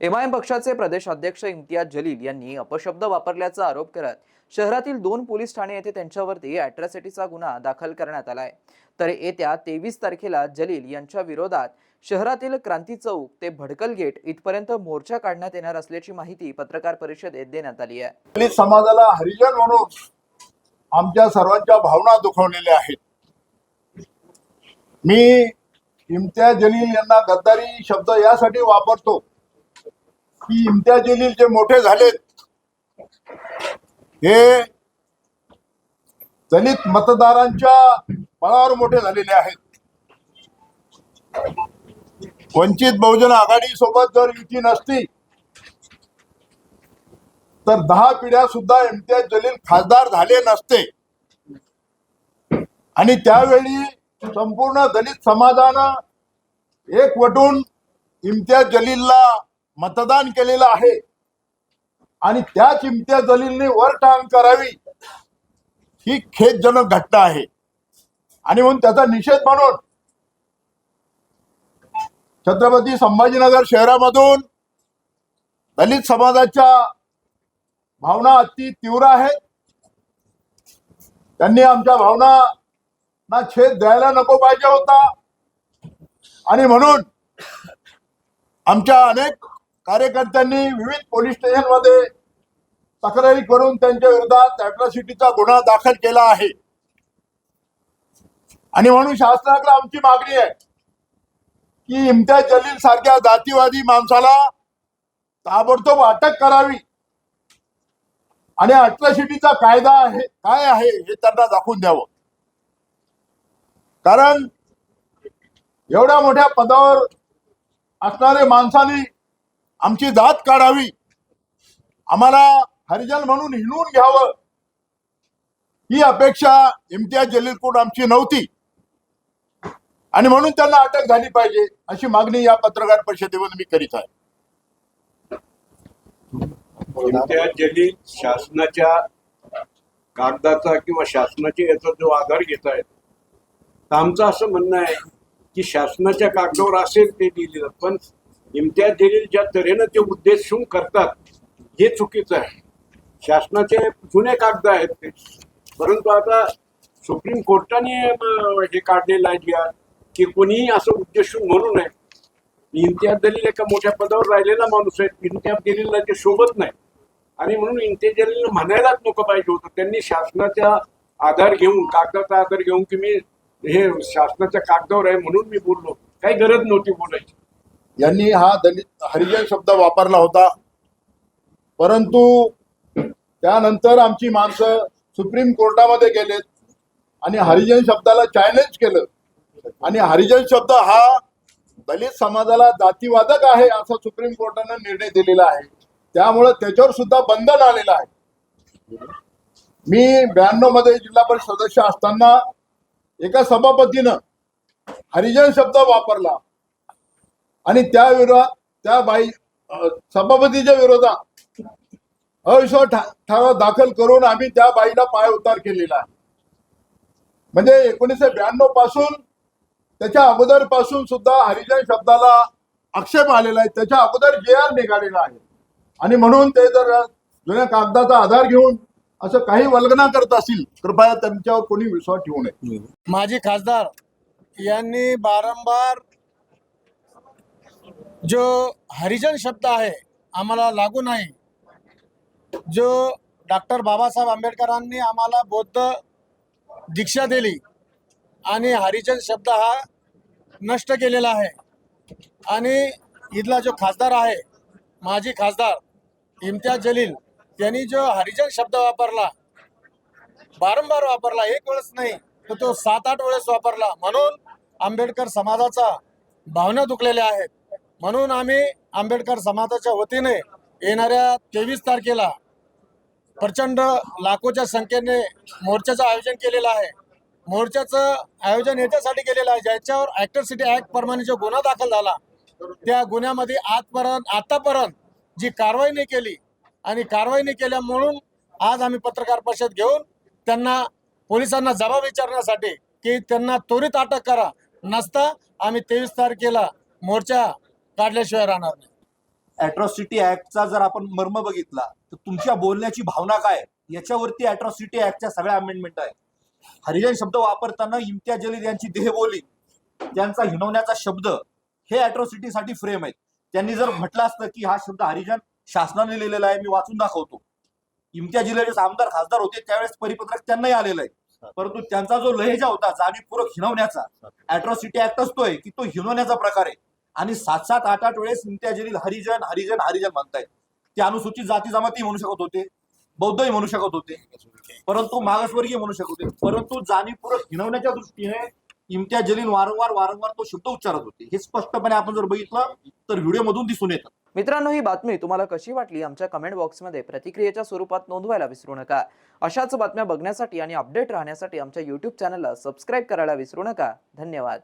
MIM पक्षाचे प्रदेश अध्यक्ष इम्तियाज जलील यांनी अपशब्द वापरल्याचा आरोप करत शहरातील दोन पोलीस ठाणे येथे त्यांच्यावरती अॅट्रॉसिटीचा गुन्हा दाखल करण्यात आलाय. तर येत्या तेवीस तारखेला जलील यांच्या विरोधात शहरातील क्रांती चौक ते भडकल गेट इथपर्यंत मोर्चा काढण्यात येणार असल्याची माहिती पत्रकार परिषदेत देण्यात आली आहे. दलित समाजाला हरिजन म्हणून आमच्या सर्वांच्या भावना दुखवलेल्या आहेत. मी इम्तियाज जलील यांना गद्दारी शब्द यासाठी वापरतो. की इम्तियाज जलील जे मोठे झालेत हे दलित मतदारांच्या बळावर मोठे झालेले आहेत. वंचित बहुजन आघाडी सोबत जर युती नसती तर दहा पिढ्या सुद्धा इम्तियाज जलील खासदार झाले नसते. आणि त्यावेळी संपूर्ण दलित समाजानं एकवटून इम्तियाज जलीलला मतदान केलेलं आहे. आणि त्याच इम्तियाज जलीलने वर टांग करावी. ही खेदजनक घटना आहे. आणि म्हणून त्याचा निषेध म्हणून छत्रपती संभाजीनगर शहरामधून दलित समाजाच्या भावना अति तीव्र आहेत. त्यांनी आमच्या भावना ना छेद द्यायला नको पाहिजे होता. आणि म्हणून आमच्या अनेक कार्यकर्त्यांनी विविध पोलीस स्टेशनमध्ये तक्रारी करून त्यांच्या विरोधात अॅट्रॉसिटीचा गुन्हा दाखल केला आहे. आणि म्हणून शासनाकडे आमची मागणी आहे की इम्तियाज जलील सारख्या जातीवादी माणसाला ताबडतोब अटक करावी. आणि अट्रॉसिटीचा कायदा आहे काय आहे हे त्यांना दाखवून द्यावं. कारण एवढ्या मोठ्या पदावर असणारे माणसाने आमची जात काढावी. आम्हाला हरिजन म्हणून हिणून घ्यावं. ही अपेक्षा इम्तियाज जलीलकडून आमची नव्हती. आणि म्हणून त्यांना अटक झाली पाहिजे अशी मागणी या पत्रकार परिषदेमध्ये मी करीत आहे. इम्तियाज जलील शासनाच्या कागदाचा किंवा शासनाच्या याचा जो आधार घेत आहेत तर आमचं असं म्हणणं आहे की शासनाच्या कागदावर असेल ते लिहिलेलं पण इम्तियाज जलील ज्या तऱ्हेनं ते उद्देशून करतात हे चुकीचं आहे. शासनाचे जुने कागद आहेत ते. परंतु आता सुप्रीम कोर्टाने हे काढलेलं आहे जी की कोणीही असं उद्देशून म्हणू नये. इम्तियाज दलील एका मोठ्या पदावर राहिलेला माणूस आहे. इम्तियाज जलीलला ते शोभत नाही. आणि म्हणून इम्तियाज जलील म्हणायलाच नको पाहिजे होतं. त्यांनी शासनाच्या आधार घेऊन कागदाचा आधार घेऊन की मी हे शासनाच्या कागदावर आहे म्हणून मी बोललो. काही गरज नव्हती बोलायची. यांनी हा दलित हरिजन शब्द वापरला होता. परंतु त्यानंतर आमची माणसं सुप्रीम कोर्टामध्ये गेलेत आणि हरिजन शब्दाला चॅलेंज केलं. आणि हरिजन शब्द हा दलित समाजाला जातीवादक आहे असा सुप्रीम कोर्टानं निर्णय दिलेला आहे. त्यामुळे त्याच्यावर सुद्धा बंधन आलेलं आहे. मी ब्याण्णवमध्ये जिल्हा परिषद सदस्य असताना एका सभापतीनं हरिजन शब्द वापरला. आणि त्या विरोधात त्या बाई सभापतीच्या विरोधात अविश्वास ठराव दाखल करून आम्ही त्या बाईला पाय उतार केलेला आहे. म्हणजे एकोणीसशे ब्याण्णवपासून त्याच्या अगोदरपासून सुद्धा हरिजन शब्दाला आक्षेप आलेला आहे. त्याच्या अगोदर जे आर निघालेला आहे. आणि म्हणून ते जर जुन्या कागदाचा आधार घेऊन असं काही वल्गना करत असतील कृपया त्यांच्यावर कोणी विश्वास ठेवू नये. माजी खासदार यांनी बारंबार जो हरिजन शब्द आहे आम्हाला लागू नाही. जो डॉक्टर बाबासाहेब आंबेडकरांनी आम्हाला बौद्ध दीक्षा दिली आणि हरिजन शब्द हा नष्ट केलेला आहे. आणि इथला जो खासदार आहे माजी खासदार इम्तियाज जलील यांनी जो हरिजन शब्द वापरला बारंबार वापरला एक वेळेस नाही तर तो सात आठ वेळेस वापरला. म्हणून आंबेडकर समाजाचा भावना दुखलेल्या आहेत. म्हणून आम्ही आंबेडकर समाजाच्या वतीने येणाऱ्या तेवीस तारखेला प्रचंड लाखोच्या संख्येने मोर्चाचं आयोजन केलेलं आहे. मोर्चाचं आयोजन याच्यासाठी केलेलं आहे ज्याच्यावर ॲक्टरसिटी ॲक्ट प्रमाणे जो गुन्हा दाखल झाला त्या गुन्ह्यामध्ये आजपर्यंत आतापर्यंत जी कारवाई नाही केली आणि कारवाई नाही केल्या म्हणून आज आम्ही पत्रकार परिषद घेऊन त्यांना पोलिसांना जबाब विचारण्यासाठी की त्यांना त्वरित अटक करा. नसता आम्ही तेवीस तारखेला मोर्चा काढल्याशिवाय राहणार नाही. अॅट्रॉसिटी ऍक्टचा जर आपण मर्म बघितला तर तुमच्या बोलण्याची भावना काय? याच्यावरती अॅट्रॉसिटी ऍक्टच्या सगळ्या अमेंडमेंट आहे हरिजन शब्द वापरताना इम्तियाज जलील यांची देहबोली त्यांचा हिनवण्याचा शब्द हे अॅट्रॉसिटीसाठी फ्रेम आहेत. त्यांनी जर म्हटलं असतं की हा शब्द हरिजन शासनाने लिहिलेला आहे मी वाचून दाखवतो. इम्तियाज जिल्ह्याचे आमदार खासदार होते त्यावेळेस परिपत्रक त्यांनाही आलेलं आहे. परंतु त्यांचा जो लहेजा होता जाणीवपूर्वक हिनवण्याचा अॅट्रॉसिटी ऍक्ट असतोय की तो हिनवण्याचा प्रकार आहे. आणि सात सात आठ आठ वेळेस इम्तियाज हरिजन हरिजन हरिजन म्हणतायत. ते अनुसूचित जाती जमाती म्हणू शकत होते बौद्धही म्हणू शकत होते परंतु मागासवर्गीय म्हणू शकत होते. परंतु जाणीवपूर्वक हिनवण्याच्या दृष्टीने इमत्या जलील वारंवार वारंवार तो शब्द उच्चारत होते. हे स्पष्टपणे आपण जर बघितलं तर व्हिडिओ मधून दिसून येतं. मित्रांनो ही बातमी तुम्हाला कशी वाटली? आमच्या कमेंट बॉक्समध्ये प्रतिक्रियेच्या स्वरूपात नोंदवायला विसरू नका. अशाच बातम्या बघण्यासाठी आणि अपडेट राहण्यासाठी आमच्या युट्यूब चॅनलला सबस्क्राईब करायला विसरू नका. धन्यवाद.